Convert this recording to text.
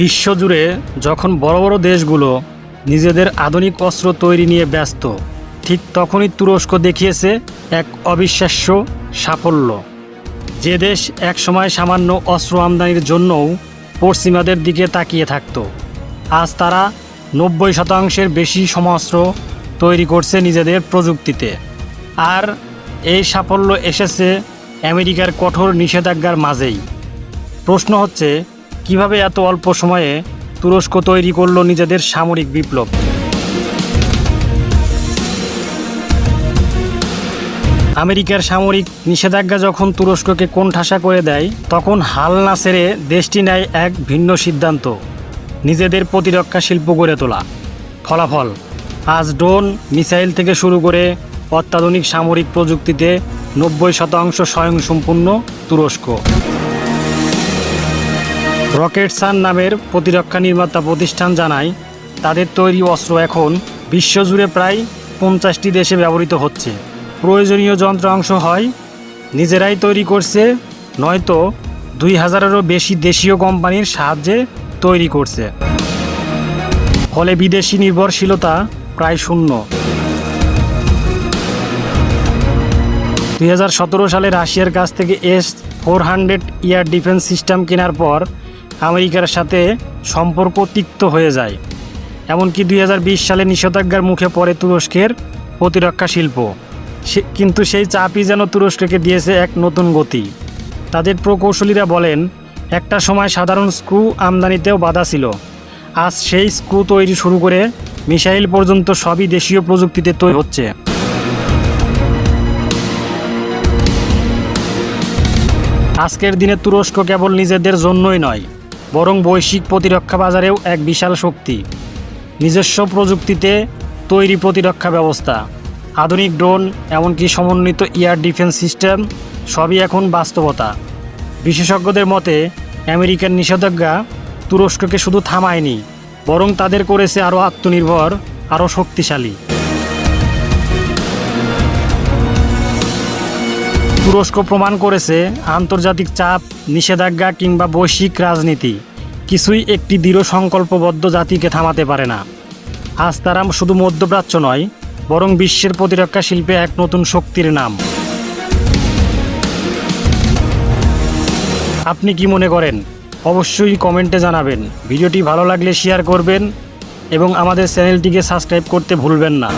বিশ্বজুড়ে যখন বড় বড় দেশগুলো নিজেদের আধুনিক অস্ত্র তৈরি নিয়ে ব্যস্ত, ঠিক তখনই তুরস্ক দেখিয়েছে এক অবিশ্বাস্য সাফল্য। যে দেশ একসময় সামান্য অস্ত্র আমদানির জন্যও পশ্চিমাদের দিকে তাকিয়ে থাকত। আজ তারা নব্বই শতাংশের বেশি সমস্ত্র তৈরি করছে নিজেদের প্রযুক্তিতে। আর এই সাফল্য এসেছে আমেরিকার কঠোর নিষেধাজ্ঞার মাঝেই। প্রশ্ন হচ্ছে কীভাবে এত অল্প সময়ে তুরস্ক তৈরি করল নিজেদের সামরিক বিপ্লব? আমেরিকার সামরিক নিষেধাজ্ঞা যখন তুরস্ককে কোণঠাসা করে দেয়, তখন হাল না ছেড়ে দেশটি নেয় এক ভিন্ন সিদ্ধান্ত, নিজেদের প্রতিরক্ষা শিল্প গড়ে তোলা। ফলাফল, আজ ড্রোন, মিসাইল থেকে শুরু করে অত্যাধুনিক সামরিক প্রযুক্তিতে নব্বই শতাংশ স্বয়ংসম্পূর্ণ তুরস্ক। রকেট সান নামের প্রতিরক্ষা নির্মাতা প্রতিষ্ঠান জানায়, তাদের তৈরি অস্ত্র এখন বিশ্বজুড়ে প্রায় পঞ্চাশটি দেশে ব্যবহৃত হচ্ছে। প্রয়োজনীয় যন্ত্রাংশ হয়, নিজেরাই তৈরি করছে, নয়তো দুই হাজারেরও বেশি দেশীয় কোম্পানির সাহায্যে তৈরি করছে। ফলে বিদেশি নির্ভরশীলতা প্রায় শূন্য। দুই সালে রাশিয়ার কাছ থেকে S four hundred air defence system কেনার পর আমেরিকার সাথে সম্পর্ক তিক্ত হয়ে যায়। এমনকি দুই হাজার বিশ সালে নিষেধাজ্ঞার মুখে পড়ে তুরস্কের প্রতিরক্ষা শিল্প। কিন্তু সেই চাপই যেন তুরস্ককে দিয়েছে এক নতুন গতি। তাদের প্রকৌশলীরা বলেন, একটা সময় সাধারণ স্ক্রু আমদানিতেও বাধা ছিল। আজ সেই স্ক্রু তৈরি শুরু করে মিসাইল পর্যন্ত সবই দেশীয় প্রযুক্তিতে তৈরি হচ্ছে। আজকের দিনে তুরস্ক কেবল নিজেদের জন্যই নয় বরং বৈশ্বিক প্রতিরক্ষা বাজারেও এক বিশাল শক্তি। নিজস্ব প্রযুক্তিতে তৈরি প্রতিরক্ষা ব্যবস্থা। আধুনিক ড্রোন, এমনকি সমন্বিত এয়ার ডিফেন্স সিস্টেম, সবই এখন বাস্তবতা। বিশেষজ্ঞদের মতে, আমেরিকার নিষেধাজ্ঞা তুরস্ককে শুধু থামায়নি, বরং তাদের করেছে আরও আত্মনির্ভর, আরও শক্তিশালী। তুরস্ক প্রমাণ করেছে আন্তর্জাতিক চাপ, নিষেধাজ্ঞা কিংবা বৈশ্বিক রাজনীতি। কিছুই একটি দৃঢ় সংকল্পবদ্ধ জাতিকে থামাতে পারে না। আজ তারা শুধু মধ্যপ্রাচ্য নয়, বরং বিশ্বের প্রতিরক্ষা শিল্পে এক নতুন শক্তির নাম। আপনি কি মনে করেন? অবশ্যই কমেন্টে জানাবেন। ভিডিওটি ভালো লাগলে শেয়ার করবেন এবং আমাদের চ্যানেলটিকে সাবস্ক্রাইব করতে ভুলবেন না।